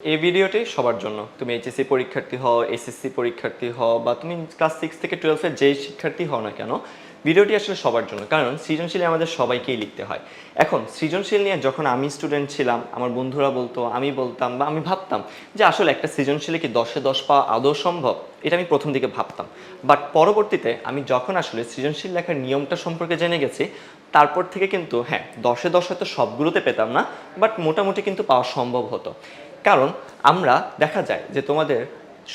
এই ভিডিওটি সবার জন্য। তুমি এইচএসসি পরীক্ষার্থী হও এসএসসি পরীক্ষার্থী হও, বা তুমি ক্লাস সিক্স থেকে টুয়েলভের যেই শিক্ষার্থী হও না কেন, ভিডিওটি আসলে সবার জন্য। কারণ সৃজনশীল আমাদের সবাইকেই লিখতে হয়। এখন, সৃজনশীল নিয়ে যখন আমি স্টুডেন্ট ছিলাম, আমার বন্ধুরা বলতো, আমি বলতাম বা আমি ভাবতাম যে আসলে একটা সৃজনশীলে কি দশে দশ পাওয়া আদৌ সম্ভব? এটা আমি প্রথম দিকে ভাবতাম। বাট পরবর্তীতে আমি যখন আসলে সৃজনশীল লেখার নিয়মটা সম্পর্কে জেনে গেছি, তারপর থেকে কিন্তু হ্যাঁ দশে দশ হয়তো সবগুলোতে পেতাম না বাট মোটামুটি কিন্তু পাওয়া সম্ভব হতো। কারণ আমরা দেখা যায় যে তোমাদের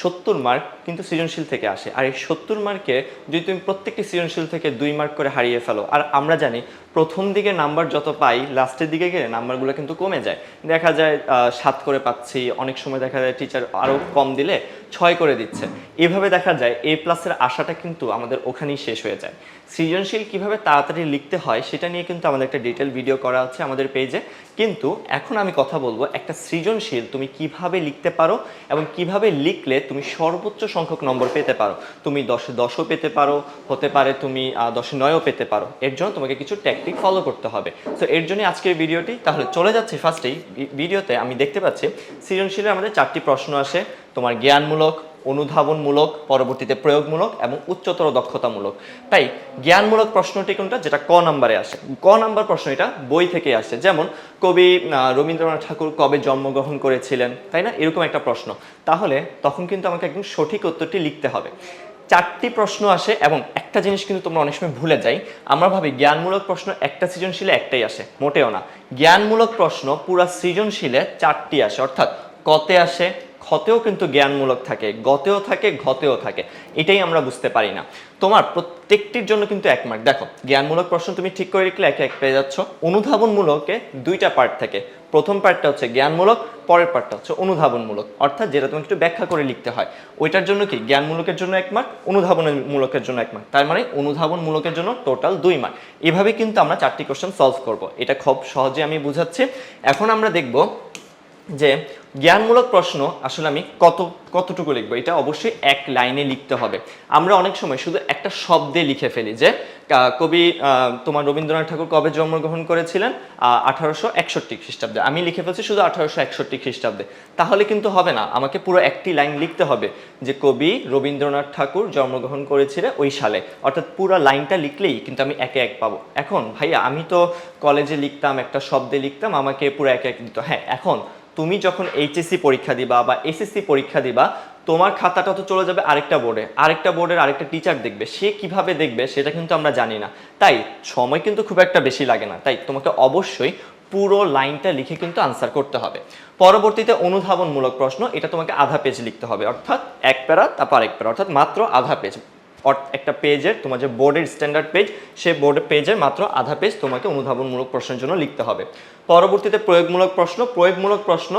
সত্তর মার্ক কিন্তু সৃজনশীল থেকে আসে। আর এই সত্তর মার্কে যদি তুমি প্রত্যেকটি সৃজনশীল থেকে দুই মার্ক করে হারিয়ে ফেলো, আর আমরা জানি প্রথম দিকে নাম্বার যত পাই লাস্টের দিকে গেলে নাম্বারগুলো কিন্তু কমে যায়। দেখা যায় সাত করে পাচ্ছি, অনেক সময় দেখা যায় টিচার আরও কম দিলে ছয় করে দিচ্ছে। এভাবে দেখা যায় এ প্লাসের আশাটা কিন্তু আমাদের ওখানেই শেষ হয়ে যায়। সৃজনশীল কীভাবে তাড়াতাড়ি লিখতে হয়, সেটা নিয়ে কিন্তু আমাদের একটা ডিটেল ভিডিও করা আছে আমাদের পেজে কিন্তু এখন আমি কথা বলব একটা সৃজনশীল তুমি কীভাবে লিখতে পারো এবং কীভাবে লিখলে তুমি সর্বোচ্চ সংখ্যক নম্বর পেতে পারো। তুমি দশে দশও পেতে পারো, হতে পারে তুমি দশে নয়ও পেতে পারো। এর জন্য তোমাকে কিছু টেকনিক ফলো করতে হবে। তো এর জন্য আজকের ভিডিওটি, তাহলে চলে যাচ্ছে ফার্স্টেই ভিডিওতে। আমি দেখতে পাচ্ছি, সৃজনশীলের আমাদের চারটি প্রশ্ন আসে। তোমার জ্ঞানমূলক অনুধাবনমূলক, পরবর্তীতে প্রয়োগমূলক এবং উচ্চতর দক্ষতামূলক। তাই জ্ঞানমূলক প্রশ্নটি কোনটা? যেটা ক নাম্বারে আসে। ক নাম্বার প্রশ্ন এটা বই থেকে আসে। যেমন, কবি রবীন্দ্রনাথ ঠাকুর কবে জন্মগ্রহণ করেছিলেন? তাই না? এরকম একটা প্রশ্ন। তাহলে তখন কিন্তু আমাকে একদম সঠিক উত্তরটি লিখতে হবে। চারটি প্রশ্ন আসে এবং একটা জিনিস কিন্তু তোমরা অনেক সময় ভুলে যাই। আমরা ভাবি জ্ঞানমূলক প্রশ্ন একটা সৃজনশীলে একটাই আসে। মোটেও না। জ্ঞানমূলক প্রশ্ন পুরা সৃজনশীলে চারটি আসে। অর্থাৎ কতে আসে ক্ষতেও কিন্তু জ্ঞানমূলক থাকে, গতেও থাকে, ঘতেও থাকে। এটাই আমরা বুঝতে পারি না। তোমার প্রত্যেকটির জন্য কিন্তু এক মার্ক দেখো, জ্ঞানমূলক প্রশ্ন তুমি ঠিক করে লিখলে একে এক পেয়ে যাচ্ছ। অনুধাবনমূলকে দুইটা পার্ট থাকে। প্রথম পার্টটা হচ্ছে জ্ঞানমূলক, পরের পার্টটা হচ্ছে অনুধাবনমূলক। অর্থাৎ যেটা তোমাকে একটু ব্যাখ্যা করে লিখতে হয়, ওইটার জন্য কি? জ্ঞানমূলকের জন্য এক মার্ক অনুধাবনমূলকের জন্য এক মার্ক তার মানে অনুধাবনমূলকের জন্য টোটাল দুই মার্ক এভাবে কিন্তু আমরা চারটি কোশ্চেন সলভ করব। এটা খুব সহজে আমি বুঝাচ্ছি। এখন আমরা দেখব যে জ্ঞানমূলক প্রশ্ন, আসলে আমি কত, কতটুকু লিখব, এটা অবশ্যই এক লাইনে লিখতে হবে। আমরা অনেক সময় শুধু একটা শব্দে লিখে ফেলি যে কবি তোমার রবীন্দ্রনাথ ঠাকুর কবে জন্মগ্রহণ করেছিলেন? আঠারোশো একষট্টি খ্রিস্টাব্দে। আমি লিখে ফেলছি শুধু আঠারোশো একষট্টি খ্রিস্টাব্দে। তাহলে কিন্তু হবে না, আমাকে পুরো একটি লাইন লিখতে হবে যে, কবি রবীন্দ্রনাথ ঠাকুর জন্মগ্রহণ করেছিলেন ওই সালে। অর্থাৎ পুরো লাইনটা লিখলেই কিন্তু আমি একে এক পাবো। এখন ভাইয়া, আমি তো কলেজে লিখতাম, একটা শব্দে লিখতাম, আমাকে পুরো একে এক দিত হ্যাঁ এখন তুমি যখন এইচএসসি পরীক্ষা দিবা বা এসএসসি পরীক্ষা দিবা, তোমার খাতাটা তো চলে যাবে আরেকটা বোর্ডে আরেকটা বোর্ডের আরেকটা টিচার দেখবে। সে কীভাবে দেখবে সেটা কিন্তু আমরা জানি না। তাই সময় কিন্তু খুব একটা বেশি লাগে না। তাই তোমাকে অবশ্যই পুরো লাইনটা লিখে কিন্তু আনসার করতে হবে। পরবর্তীতে অনুধাবনমূলক প্রশ্ন, এটা তোমাকে আধা পেজ লিখতে হবে। অর্থাৎ এক প্যারা, তারপর এক প্যারা। অর্থাৎ মাত্র আধা পেজ একটা পেজের তোমার যে বোর্ডের স্ট্যান্ডার্ড পেজ সে বোর্ডের পেজের মাত্র আধা পেজ তোমাকে অনুধাবনমূলক প্রশ্নের জন্য লিখতে হবে। পরবর্তীতে প্রয়োগমূলক প্রশ্ন প্রয়োগমূলক প্রশ্ন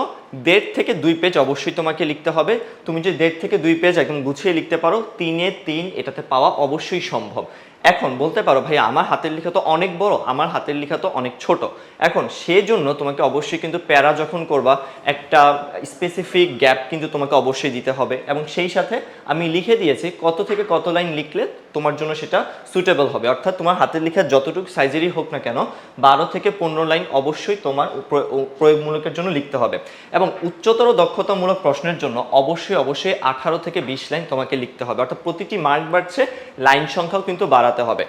দেড় থেকে দুই পেজ অবশ্যই তোমাকে লিখতে হবে। তুমি যে দেড় থেকে দুই পেজ একদম গুছিয়ে লিখতে পারো, তিনে তিন এটাতে পাওয়া অবশ্যই সম্ভব। এখন বলতে পারো, ভাই, আমার হাতের লেখা তো অনেক বড়, আমার হাতের লেখা তো অনেক ছোট। এখন সেজন্য তোমাকে অবশ্যই কিন্তু প্যারা যখন করবা, একটা স্পেসিফিক গ্যাপ কিন্তু তোমাকে অবশ্যই দিতে হবে। এবং সেই সাথে আমি লিখে দিয়েছি কত থেকে কত লাইন লিখলে তোমার জন্য সেটা সুটেবল হবে। অর্থাৎ তোমার হাতের লেখা যতটুকু সাইজেরই হোক না কেন, বারো থেকে পনেরো লাইন অবশ্যই তোমার প্রয়োগমূলকের জন্য লিখতে হবে। এবং উচ্চতর দক্ষতামূলক প্রশ্নের জন্য অবশ্যই অবশ্যই আঠারো থেকে বিশ লাইন তোমাকে লিখতে হবে। অর্থাৎ প্রতিটি মার্ক বাড়ছে, লাইন সংখ্যাও কিন্তু বাড়াতে হবে।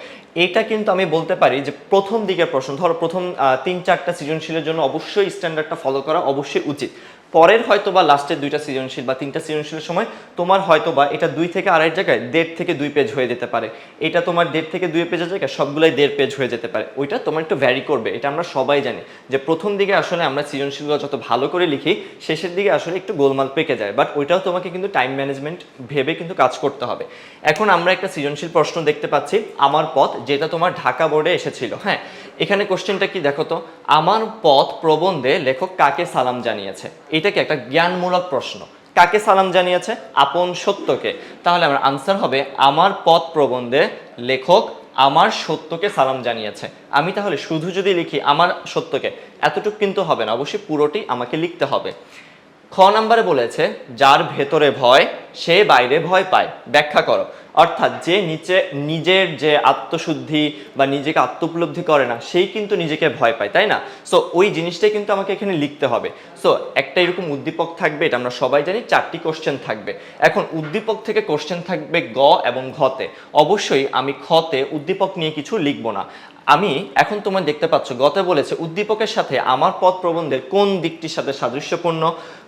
এটা কিন্তু আমি বলতে পারি যে প্রথম দিকের প্রশ্ন, ধরো প্রথম তিন চারটা সৃজনশীলের জন্য অবশ্যই স্ট্যান্ডার্ডটা ফলো করা অবশ্যই উচিত। পরের হয়তো বা লাস্টের দুইটা সৃজনশীল বা তিনটা সৃজনশীলের সময় তোমার হয়তো বা এটা দুই থেকে আড়াই জায়গায় দেড় থেকে দুই পেজ হয়ে যেতে পারে। এটা তোমার দেড় থেকে দুই পেজের জায়গায় সবগুলাই দেড় পেজ হয়ে যেতে পারে। ওইটা তোমার একটু ভ্যারি করবে, এটা আমরা সবাই জানি। যে প্রথম দিকে আসলে আমরা সৃজনশীলগুলো যত ভালো করে লিখি, শেষের দিকে আসলে একটু গোলমাল পেকে যায়। বাট ওইটাও তোমাকে কিন্তু টাইম ম্যানেজমেন্ট ভেবে কিন্তু কাজ করতে হবে। এখন আমরা একটা সৃজনশীল প্রশ্ন দেখতে পাচ্ছি, আমার পথ, যেটা তোমার ঢাকা বোর্ডে এসেছিল হ্যাঁ? এখানে কোশ্চেনটা কি দেখো তো? আমার পথ প্রবন্ধে লেখক কাকে সালাম জানিয়েছে? এটা কি একটা জ্ঞানমূলক প্রশ্ন। কাকে সালাম জানিয়েছে? আপন সত্যকে। তাহলে আমার আনসার হবে, আমার পথ প্রবন্ধে লেখক আমার সত্যকে সালাম জানিয়েছে। আমি তাহলে শুধু যদি লিখি আমার সত্যকে, এতটুকু কিন্তু হবে না। অবশ্যই পুরোটি আমাকে লিখতে হবে। খ নাম্বারে বলেছে, যার ভেতরে ভয়, সে বাইরে ভয় পায়। ব্যাখ্যা করো। অর্থাৎ যে নিচে, নিজের যে আত্মশুদ্ধি বা নিজেকে আত্মোপলব্ধি করে না, সেই কিন্তু নিজেকে ভয় পায়, তাই না? সো ওই জিনিসটাই কিন্তু আমাকে এখানে লিখতে হবে। সো একটা এরকম উদ্দীপক থাকবে, এটা আমরা সবাই জানি, চারটি কোশ্চেন থাকবে। এখন উদ্দীপক থেকে কোশ্চেন থাকবে গ এবং ঘতে অবশ্যই আমি খতে উদ্দীপক নিয়ে কিছু লিখব না। আমি এখন তোমার দেখতে পাচ্ছ, গতে বলেছে, উদ্দীপকের সাথে আমার পথ প্রবন্ধের কোন দিকটির সাথে সাদৃশ্যপূর্ণ?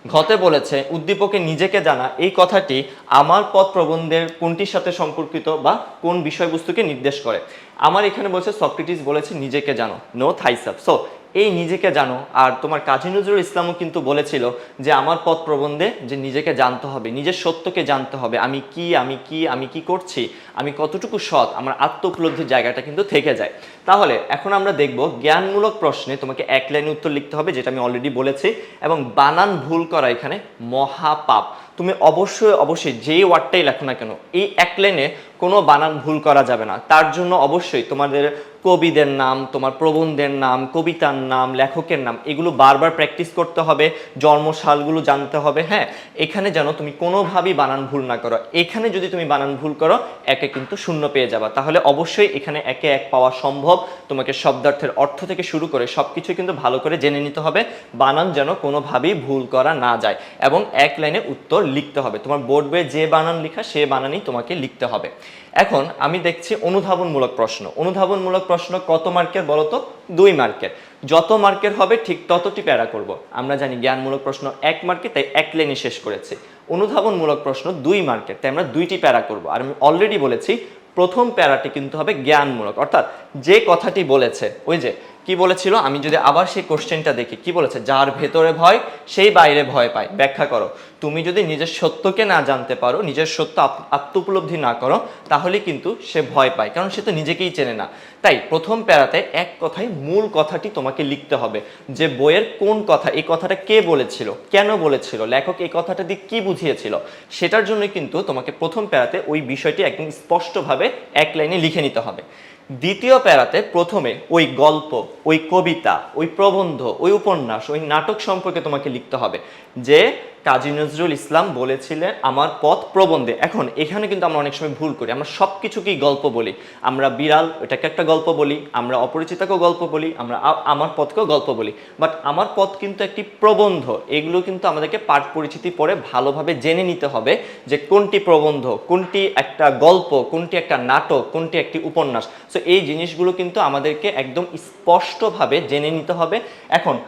ঘতে বলেছে, উদ্দীপকে নিজেকে জানা, এই কথাটি আমার পথ প্রবন্ধের কোনটির সাথে সম্পর্কিত বা কোন বিষয়বস্তুকে নির্দেশ করে। আমার এখানে বলছে, সক্রেটিস বলেছে নিজেকে জানো। নো থাইসাপ। সো এই নিজেকে জানো। আর তোমার কাজী নজরুল ইসলামও কিন্তু বলেছিল যে, আমার পথ প্রবন্ধে যে নিজেকে জানতে হবে, নিজের সত্যকে জানতে হবে, আমি কি আমি কি আমি কি করছি, আমি কতটুকু সৎ, আমার আত্ম উপলব্ধির জায়গাটা কিন্তু থেকে যায়। তাহলে এখন আমরা দেখব জ্ঞানমূলক প্রশ্নে তোমাকে এক লাইনে উত্তর লিখতে হবে, যেটা আমি অলরেডি বলেছি, এবং বানান ভুল করা এখানে মহাপাপ। তুমি অবশ্যই অবশ্যই যেই ওয়ার্ডটাই লেখো না কেন, এই এক লাইনে কোনো বানান ভুল করা যাবে না। তার জন্য অবশ্যই তোমাদের কবিদের নাম, তোমার প্রবন্ধের নাম, কবিতার নাম, লেখকের নাম, এগুলো বারবার প্র্যাকটিস করতে হবে, জন্মসালগুলো জানতে হবে হ্যাঁ? এখানে যেন তুমি কোনোভাবেই বানান ভুল না করো। এখানে যদি তুমি বানান ভুল করো, একে কিন্তু শূন্য পেয়ে যাবা। তাহলে অবশ্যই এখানে একে এক পাওয়া সম্ভব। তোমাকে শব্দার্থের অর্থ থেকে শুরু করে সব কিছু কিন্তু ভালো করে জেনে নিতে হবে। বানান যেন কোনোভাবেই ভুল করা না যায়। এবং এক লাইনে উত্তর লিখতে হবে। তোমার বোর্ড বইয়ে যে বানান লেখা, সে বানানই তোমাকে লিখতে হবে। এখন আমি দেখছি অনুধাবনমূলক প্রশ্ন। অনুধাবনমূলক প্রশ্ন কত মার্কের বলো তো দুই মার্কের। যত মার্কের হবে, ঠিক ততটি প্যারা করব। আমরা জানি জ্ঞানমূলক প্রশ্ন এক মার্কে, তাই এক লাইনে শেষ করেছি। অনুধাবনমূলক প্রশ্ন দুই মার্কের, তাই আমরা দুইটি প্যারা করব। আর আমি অলরেডি বলেছি, প্রথম প্যারাটি কিন্তু হবে জ্ঞানমূলক। অর্থাৎ যে কথাটি বলেছে, ওই যে কি বলেছিল? আমি যদি আবার সেই কোশ্চেনটা দেখি, কি বলেছে? যার ভেতরে ভয়, সেই বাইরে ভয় পায়। ব্যাখ্যা করো। তুমি যদি নিজের সত্যকে না জানতে পারো, নিজের সত্য আপ- আত্মোপলব্ধি না করো, তাহলে কিন্তু সে ভয় পায়, কারণ সে তো নিজেকেই চেনে না। তাই প্রথম প্যারাতে এক কথায় মূল কথাটি তোমাকে লিখতে হবে, যে বইয়ের কোন কথা, এই কথাটা কে বলেছিল, কেন বলেছিল, লেখক এই কথাটা দিয়ে কি বুঝিয়েছিল, সেটার জন্য কিন্তু তোমাকে প্রথম প্যারাতে ওই বিষয়টি একদম স্পষ্টভাবে এক লাইনে লিখে নিতে হবে। দ্বিতীয় প্যারাতে প্রথমে ওই গল্প, ওই কবিতা, ওই প্রবন্ধ, ওই উপন্যাস, ওই নাটক সম্পর্কে তোমাকে লিখতে হবে। যে কাজী নজরুল ইসলাম বলেছিলেন, আমার পথ প্রবন্ধে এখন এখানে কিন্তু আমরা অনেক সময় ভুল করি। আমরা সব কিছুকেই গল্প বলি। আমরা বিড়াল ওটাকে একটা গল্প বলি। আমরা অপরিচিতাকেও গল্প বলি। আমরা আমার পথকেও গল্প বলি। বাট আমার পথ কিন্তু একটি প্রবন্ধ। এগুলো কিন্তু আমাদেরকে পাঠ পরিচিতি পড়ে ভালোভাবে জেনে নিতে হবে যে কোনটি প্রবন্ধ, কোনটি একটা গল্প, কোনটি একটা নাটক, কোনটি একটি উপন্যাস। সো এই জিনিসগুলো কিন্তু আমাদেরকে একদম স্পষ্টভাবে জেনে নিতে হবে। এখন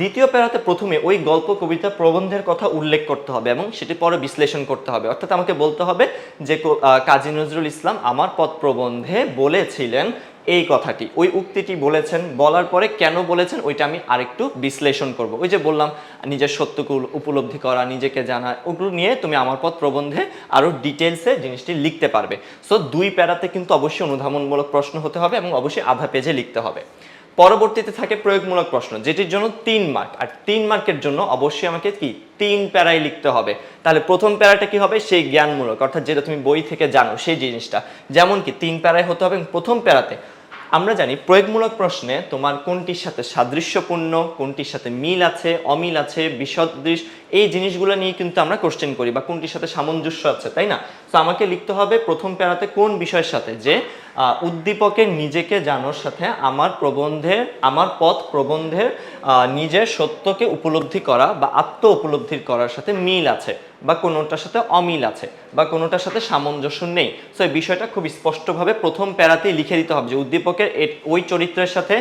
দ্বিতীয় প্যারাতে প্রথমে ওই গল্প, কবিতা, প্রবন্ধের কথা উল্লেখ করতে হবে এবং সেটি পরে বিশ্লেষণ করতে হবে। অর্থাৎ আমাকে বলতে হবে যে কাজী নজরুল ইসলাম আমার পথ প্রবন্ধে বলেছিলেন এই কথাটি। ওই উক্তিটি বলেছেন, বলার পরে কেন বলেছেন ওইটা আমি আরেকটু বিশ্লেষণ করব। ওই যে বললাম, নিজের সত্যকে উপলব্ধি করা, নিজেকে জানা, ওগুলো নিয়ে তুমি আমার পথ প্রবন্ধে আরও ডিটেলসে জিনিসটি লিখতে পারবে। সো দুই প্যারাতে কিন্তু অবশ্যই অনুধাবনমূলক প্রশ্ন হতে হবে এবং অবশ্যই আধা পেজে লিখতে হবে। পরবর্তীতে থাকে প্রয়োগমূলক প্রশ্ন, যেটির জন্য তিন মার্ক আর তিন মার্কের জন্য অবশ্যই আমাকে কি? তিন প্যারাই লিখতে হবে। তাহলে প্রথম প্যারাটা কি হবে? সেই জ্ঞানমূলক, অর্থাৎ যেটা তুমি বই থেকে জানো, সেই জিনিসটা। যেমন কি, তিন প্যারায় হতে হবে প্রথম প্যারাতে আমরা জানি প্রয়োগমূলক প্রশ্নে তোমার কোনটির সাথে সাদৃশ্যপূর্ণ, কোনটির সাথে মিল আছে, অমিল আছে, বিসদৃশ এই জিনিসগুলো নিয়ে কিন্তু আমরা কোশ্চেন করি বা কোনটির সাথে সামঞ্জস্য আছে, তাই না? তো আমাকে লিখতে হবে প্রথম প্যারাতে কোন বিষয়ের সাথে? যে উদ্দীপকের নিজেকে জানোর সাথে আমার প্রবন্ধের, আমার পথ প্রবন্ধের নিজের সত্যকে উপলব্ধি করা বা আত্ম উপলব্ধি করার সাথে মিল আছে বা কোনোটার সাথে অমিল আছে বা কোনোটার সাথে সামঞ্জস্য নেই। সো এই বিষয়টা খুব স্পষ্টভাবে প্রথম প্যারাতেই লিখে দিতে হবে যে, উদ্দীপকের ওই চরিত্রের সাথে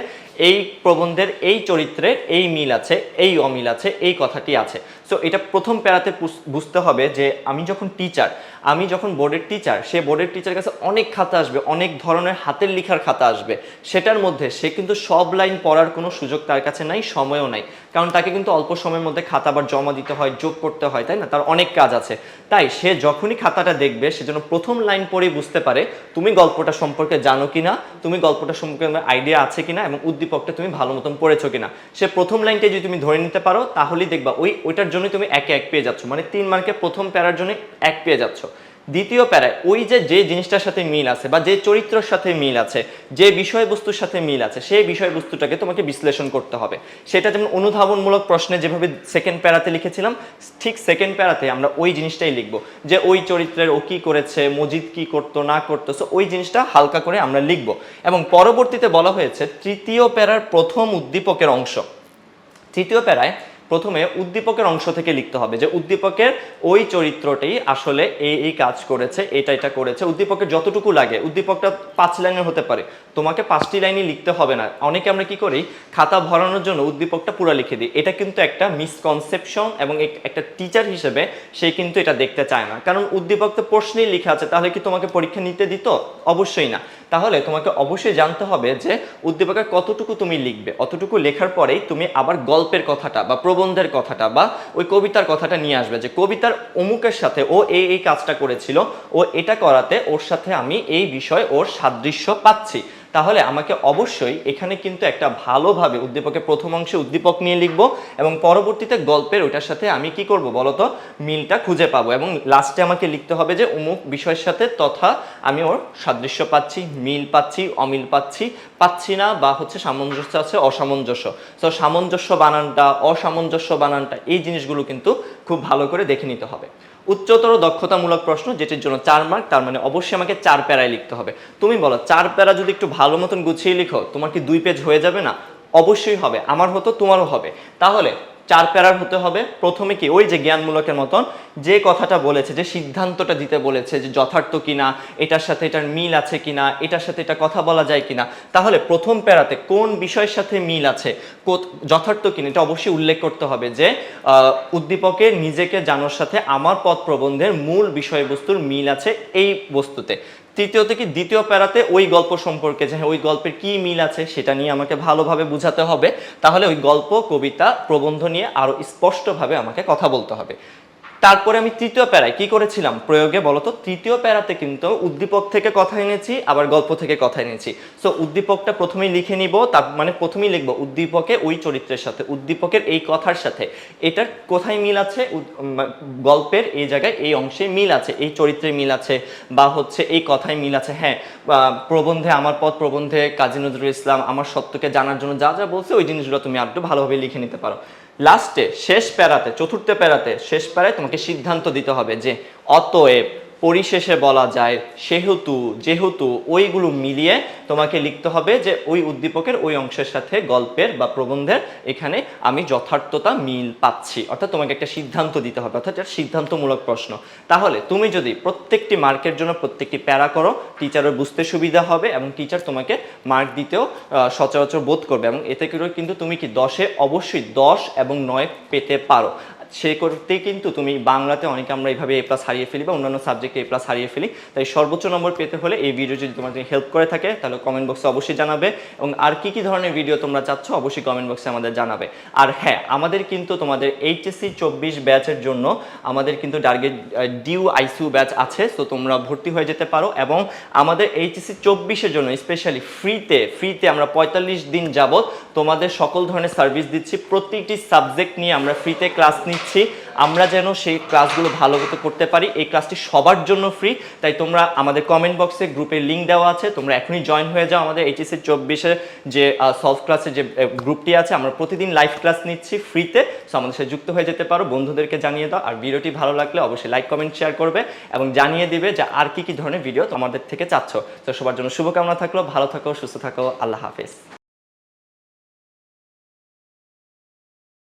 এই প্রবন্ধের এই চরিত্রের এই মিল আছে, এই অমিল আছে, এই কথাটি আছে। সো এটা প্রথম প্যারাতে বুঝ- বুঝতে হবে যে আমি যখন টিচার আমি যখন বোর্ডের টিচার সে বোর্ডের টিচার কাছে অনেক খাতা আসবে, অনেক ধরনের হাতের লেখার খাতা আসবে। সেটার মধ্যে সে কিন্তু সব লাইন পড়ার কোনো সুযোগ তার কাছে নাই, সময়ও নাই। কারণ তাকে কিন্তু অল্প সময়ের মধ্যে খাতা আবার জমা দিতে হয়, যোগ করতে হয়, তাই না? তার অনেক কাজ আছে। তাই সে যখনই খাতাটা দেখবে, সে যেন প্রথম লাইন পড়েই বুঝতে পারে, তুমি গল্পটা সম্পর্কে জানো কিনা, তুমি গল্পটা সম্পর্কে আইডিয়া আছে কিনা এবং উদ্দীপকটা তুমি ভালো মতন পড়েছো কিনা। সে প্রথম লাইনটা যদি তুমি ধরে নিতে পারো, তাহলেই দেখবা ওই, ওইটার জন্য তুমি একে এক পেয়ে যাচ্ছ। মানে তিন মার্কে প্রথম প্যারার জন্য এক পেয়ে যাচ্ছ। দ্বিতীয় প্যারায় ওই যে যে জিনিসটার সাথে মিল আছে বা যে চরিত্রের সাথে মিল আছে, যে বিষয়বস্তুর সাথে মিল আছে, সেই বিষয়বস্তুটাকে তোমাকে বিশ্লেষণ করতে হবে। সেটা যেমন অনুধাবনমূলক প্রশ্নে যেভাবে সেকেন্ড প্যারাতে লিখেছিলাম, ঠিক সেকেন্ড প্যারাতে আমরা ওই জিনিসটাই লিখব যে ওই চরিত্রের ও কি করেছে, মজিদ কি করতো, না করতো সো ওই জিনিসটা হালকা করে আমরা লিখব। এবং পরবর্তীতে বলা হয়েছে তৃতীয় প্যারার প্রথম উদ্দীপকের অংশ। তৃতীয় প্যারায় প্রথমে উদ্দীপকের অংশ থেকে লিখতে হবে যে উদ্দীপকের ওই চরিত্রটি আসলে এই এই কাজ করেছে, এটা এটা করেছে। উদ্দীপকের যতটুকু লাগে, উদ্দীপকটা পাঁচ লাইনের হতে পারে। তোমাকে পাঁচটি লাইনই লিখতে হবে না। অনেকে আমরা কি করি? খাতা ভরানোর জন্য উদ্দীপকটা পুরো লিখে দিই। এটা কিন্তু একটা মিসকনসেপশন এবং একটা টিচার হিসেবে সে কিন্তু এটা দেখতে চায় না। কারণ উদ্দীপক তো প্রশ্নেই লেখা আছে, তাহলে কি তোমাকে পরীক্ষা নিতে দিত? অবশ্যই না। তাহলে তোমাকে অবশ্যই জানতে হবে যে উদ্দীপকের কতটুকু তুমি লিখবে? অতটুকু লেখার পরেই তুমি আবার গল্পের কথাটা বা প্রবন্ধের কথাটা বা ওই কবিতার কথাটা নিয়ে আসবে যে কবিতার অমুকের সাথে ও এই এই কাজটা করেছিল, ও এটা করাতে ওর সাথে আমি এই বিষয় ওর সাদৃশ্য পাচ্ছি। তাহলে আমাকে অবশ্যই এখানে কিন্তু একটা ভালোভাবে উদ্দীপকের প্রথম অংশে উদ্দীপক নিয়ে লিখব এবং পরবর্তীতে গল্পের ওইটার সাথে আমি কি করব বলতো? মিলটা খুঁজে পাবো এবং লাস্টে আমাকে লিখতে হবে যে অমুক বিষয়ের সাথে তথা আমি ওর সাদৃশ্য পাচ্ছি, মিল পাচ্ছি, অমিল পাচ্ছি পাচ্ছি না বা হচ্ছে সামঞ্জস্য আছে, অসামঞ্জস্য। তো সামঞ্জস্য বানানটা, অসামঞ্জস্য বানানটা এই জিনিসগুলো কিন্তু খুব ভালো করে দেখে নিতে হবে। উচ্চতর দক্ষতামূলক প্রশ্ন, যেটির জন্য চার মার্ক তার মানে অবশ্যই আমাকে চার প্যারায় লিখতে হবে। তুমি বলো, চার প্যারা যদি একটু ভালো মতন গুছিয়ে লিখো, তোমার কি দুই পেজ হয়ে যাবে না? অবশ্যই হবে, আমার হতো, তোমারও হবে। তাহলে চার প্যারার হতে হবে। প্রথমে কি? ওই যে জ্ঞানমূলকের মতন যে কথাটা বলেছে যে সিদ্ধান্তটা দিতে বলেছে যে যথার্থ কিনা এটার সাথে এটার মিল আছে কিনা এটার সাথে এটা কথা বলা যায় কিনা। তাহলে প্রথম প্যারাতে কোন বিষয়ের সাথে মিল আছে যথার্থ কিনা এটা অবশ্যই উল্লেখ করতে হবে যে আহ, উদ্দীপকের নিজেকে জানার সাথে আমার পথ প্রবন্ধের মূল বিষয়বস্তুর মিল আছে এই বস্তুতে। তৃতীয়ত থেকে দ্বিতীয় প্যারাতে ওই গল্প সম্পর্কে যে হ্যাঁ, ওই গল্পের কি মিল আছে সেটা নিয়ে আমাকে ভালোভাবে বুঝাতে হবে। তাহলে ওই গল্প কবিতা প্রবন্ধ নিয়ে আরও স্পষ্টভাবে আমাকে কথা বলতে হবে। তারপরে আমি তৃতীয় প্যারায় কি করেছিলাম প্রয়োগে বলতো? তৃতীয় প্যারাতে কিন্তু উদ্দীপক থেকে কথা এনেছি, আবার গল্প থেকে কথা এনেছি। সো উদ্দীপকটা প্রথমেই লিখে নিব, তার মানে প্রথমেই লিখব উদ্দীপকে ওই চরিত্রের সাথে, উদ্দীপকের এই কথার সাথে। এটার কোথায় মিল আছে? গল্পের এই জায়গায় এই অংশে মিল আছে, এই চরিত্রে মিল আছে, বা হচ্ছে এই কথায় মিল আছে। হ্যাঁ প্রবন্ধে, আমার পথ প্রবন্ধে কাজী নজরুল ইসলাম আমার সত্যকে জানার জন্য যা যা বলছে, ওই জিনিসগুলো তুমি আর একটু ভালোভাবে লিখে নিতে পারো। লাস্টে শেষ প্যারাতে চতুর্থ প্যারাতে শেষ প্যারায় তোমাকে সিদ্ধান্ত দিতে হবে যে অতএব পরিশেষে বলা যায়, সেহেতু, যেহেতু ওইগুলো মিলিয়ে তোমাকে লিখতে হবে যে ওই উদ্দীপকের ওই অংশের সাথে গল্পের বা প্রবন্ধের এখানে আমি যথার্থতা মিল পাচ্ছি। অর্থাৎ তোমাকে একটা সিদ্ধান্ত দিতে হবে, অর্থাৎ এটা সিদ্ধান্তমূলক প্রশ্ন। তাহলে তুমি যদি প্রত্যেকটি মার্কের জন্য প্রত্যেকটি প্যারা করো, টিচারের বুঝতে সুবিধা হবে এবং টিচার তোমাকে মার্ক দিতেও সচরাচর বোধ করবে এবং এতে করে কিন্তু তুমি কি দশে? অবশ্যই দশ এবং নয় পেতে পারো। সে করতে কিন্তু তুমি বাংলাতে অনেকে আমরা এইভাবে এ প্লাস হারিয়ে ফেলি বা অন্যান্য সাবজেক্টে এ প্লাস হারিয়ে ফেলি। তাই সর্বোচ্চ নম্বর পেতে হলে এই ভিডিও যদি তোমাকে হেল্প করে থাকে, তাহলে কমেন্ট বক্সে অবশ্যই জানাবে এবং আর কি কি ধরনের ভিডিও তোমরা চাচ্ছ অবশ্যই কমেন্ট বক্সে আমাদের জানাবে। আর হ্যাঁ আমাদের কিন্তু তোমাদের এইচএসসি চব্বিশ ব্যাচের জন্য আমাদের কিন্তু টার্গেট ডিউ আইসিউ ব্যাচ আছে সো তোমরা ভর্তি হয়ে যেতে পারো এবং আমাদের এইচএসসি চব্বিশের জন্য স্পেশালি ফ্রিতে ফ্রিতে আমরা পঁয়তাল্লিশ দিন যাবত তোমাদের সকল ধরনের সার্ভিস দিচ্ছি। প্রত্যেকটি সাবজেক্ট নিয়ে আমরা ফ্রিতে ক্লাস নিচ্ছি। আমরা যেন সেই ক্লাসগুলো ভালো মতো করতে পারি। এই ক্লাসটি সবার জন্য ফ্রি তাই তোমরা আমাদের কমেন্ট বক্সে গ্রুপের লিঙ্ক দেওয়া আছে। তোমরা এখনই জয়েন হয়ে যাও আমাদের এইচএসসি চব্বিশের যে সলভ ক্লাসের যে গ্রুপটি আছে। আমরা প্রতিদিন লাইভ ক্লাস নিচ্ছি ফ্রিতে সো আমাদের সাথে যুক্ত হয়ে যেতে পারো। বন্ধুদেরকে জানিয়ে দাও। আর ভিডিওটি ভালো লাগলে অবশ্যই লাইক কমেন্ট শেয়ার করবে এবং জানিয়ে দিবে যে আর কি কি ধরনের ভিডিও তোমাদের থেকে চাচ্ছ। তো সবার জন্য শুভকামনা থাকল। ভালো থাকো, সুস্থ থাকো। আল্লাহ হাফেজ।